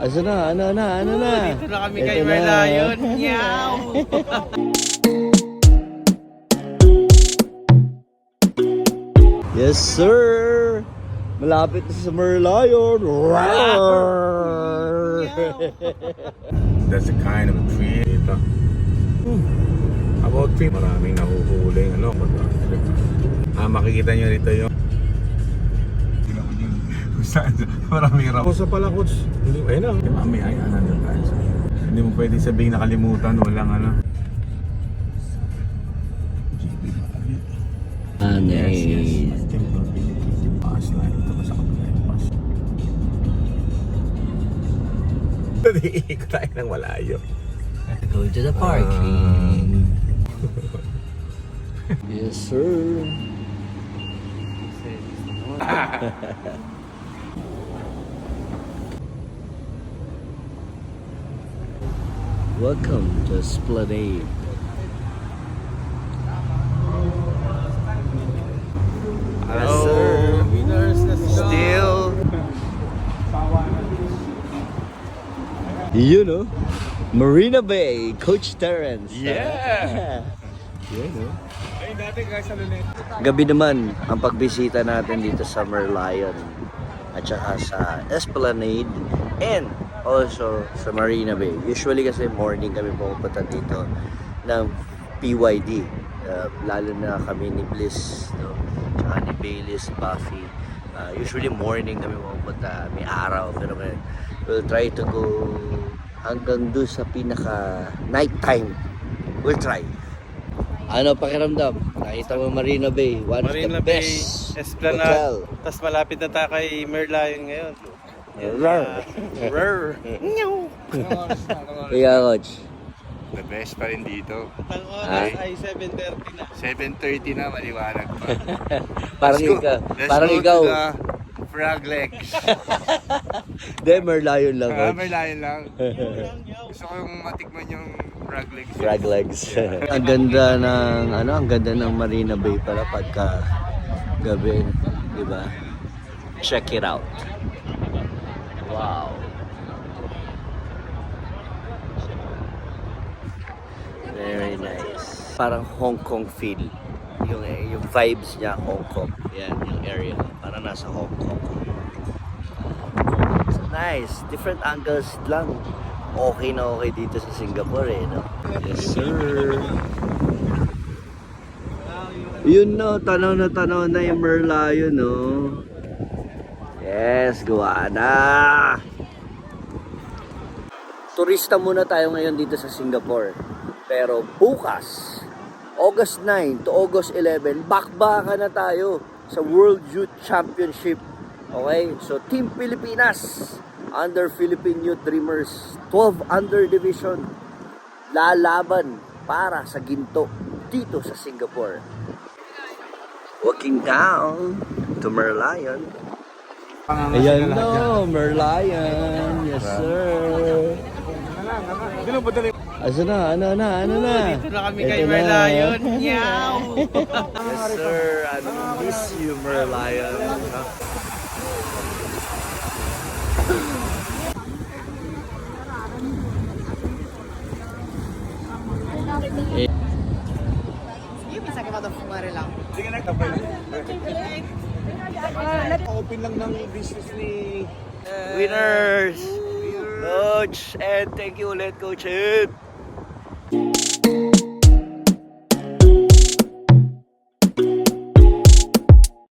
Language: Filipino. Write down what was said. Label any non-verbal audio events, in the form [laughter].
Asa na? Ano na? Ano na? Dito na kami kay na. Merlion. Meow! [laughs] Yes, sir! Malapit na sa Merlion. Roar! That's the kind of tree ito. About tree, maraming nahuhuling ano. Ah, makikita nyo rito yung kung saan maraming raw. Sa pala coach, hindi, ayun na. Di ba, may ayun nandun tayo sa Hindi mo pwede sabihin nakalimutan, walang ano. GB Malapit. Ano Yes, yes. eh. Temple Philippines. Pass na ito pa sa kabila yung pass. [laughs] Iikot tayo ng malayo. Go to the parking. yes, sir. [laughs] Welcome to Esplanade. Yes. Winners, go! Still. You know, Marina Bay, Coach Terrence. Yeah! [laughs] Yeah, no? Gabi naman ang pagbisita natin dito sa Merlion at saka sa Esplanade and also sa Marina Bay. Usually kasi morning kami pumupunta dito ng PYD. Uh, lalo na kami ni Bliss, no? Tsaka ni Baylis, Buffy. Uh, usually morning kami pumupunta, may araw. Pero ngayon, we'll try to go hanggang doon sa pinaka nighttime. We'll try. Ano pakiramdam? Nakita mo Marina Bay, one Marina of the Bay, best Esplanade. hotel. Tapos malapit na tayo kay Merlion ngayon. Rar. Rar. Ikaw, [laughs] coach. The best pa rin dito. Ang oras ay 7.30 na. 7.30 na, maliwanag pa. [laughs] Parang Let's go- ikaw. Let's Parang go ikaw. to the frog legs. [laughs] Hindi, Merlion lang, Ah, coach. may lain lang. Gusto ko yung matikman yung frog legs. Frag legs. ang ganda ng, ano, ang ganda ng Marina Bay pala pagka gabi. Di ba? Check it out. Parang Hong Kong feel. Yung, yung vibes niya, Hong Kong. Yan, yung area. Parang nasa Hong Kong. So nice. Different angles lang. Okay na okay dito sa Singapore eh, no? Yes, sir. Yun no, tanaw na tanaw na yung Merlion, no? Yes, gawa na! Turista muna tayo ngayon dito sa Singapore. Pero bukas, August 9 to August 11, bakbaka na tayo sa World Youth Championship. Okay? So, Team Pilipinas under Philippine Youth Dreamers 12 under division lalaban para sa ginto dito sa Singapore. Walking down to Merlion. Ayan no, Merlion. Yes, sir. Asa na? Ano na? Ano na? Dito na kami kay. Merlion. [laughs] Meow! Yes, sir. I miss you, Merlion. bisa ka fumare lang. Sige na, kapal. Open lang ng business ni... Winners! Coach! And thank you ulit, Coach Ed!